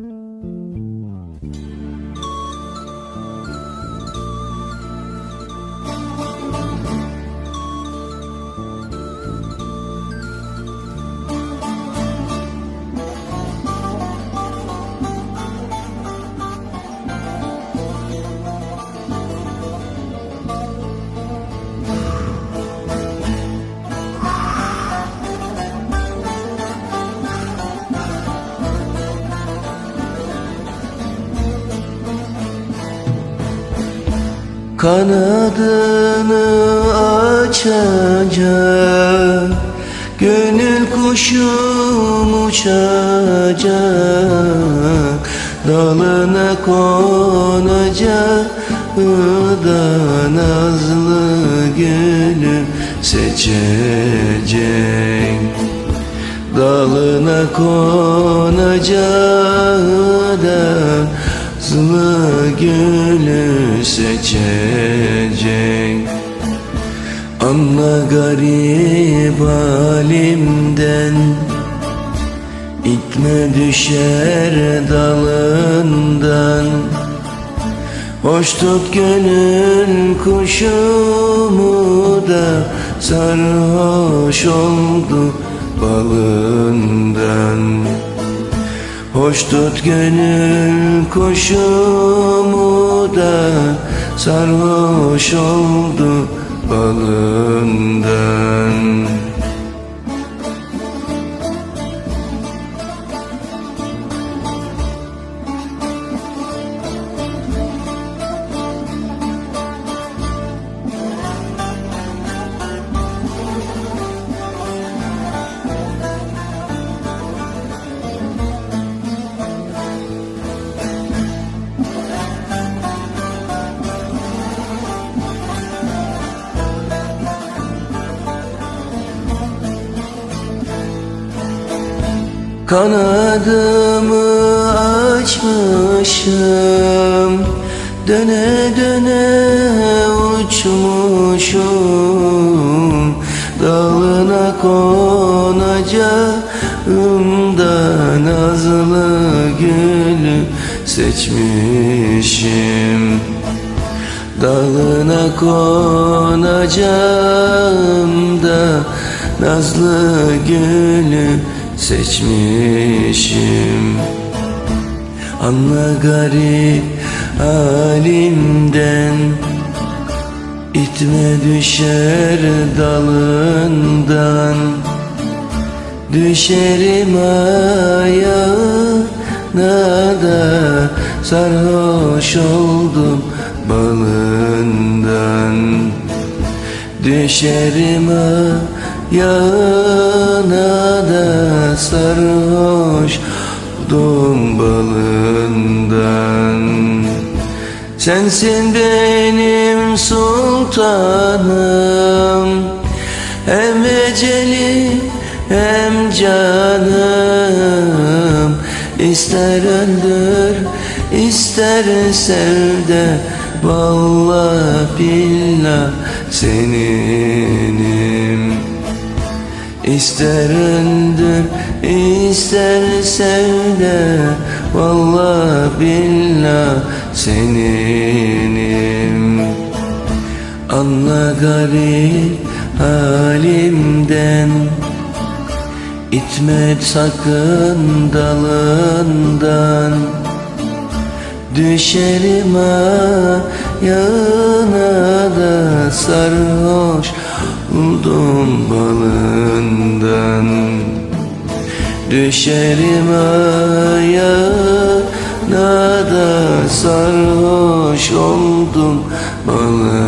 Mm-hmm. Kanadını açacak Gönül kuşum uçacak Dalına konacak da nazlı gülü seçecek Dalına konacağı da Zlı gülü seçecek. Anla garip halimden İtme düşer dalından. Hoş tut gönül kuşumu da Sarhoş oldu balından Hoş tut gönül kuşumu da Sarhoş oldu balından Kanadımı açmışım. Döne döne uçmuşum. Dalına konacağım da Nazlı gülü seçmişim. Dalına konacağım da Nazlı gülü seçmişim. Anla garip halimden İtme düşer dalından. Düşerim ayağına da Sarhoş oldum balından. Düşerim ayağına da Sarhoş oldum balından Sensin benim sultanım Hem eceli hem canım. İster öldür ister sev de Vallahi billah seninim İster öldür ister sev de Vallahi billah seninim. Anla garip halimden İtme sakın dalından. Düşerim ayağına da sarhoş oldum balından Düşerim ayağına da sarhoş oldum. Balından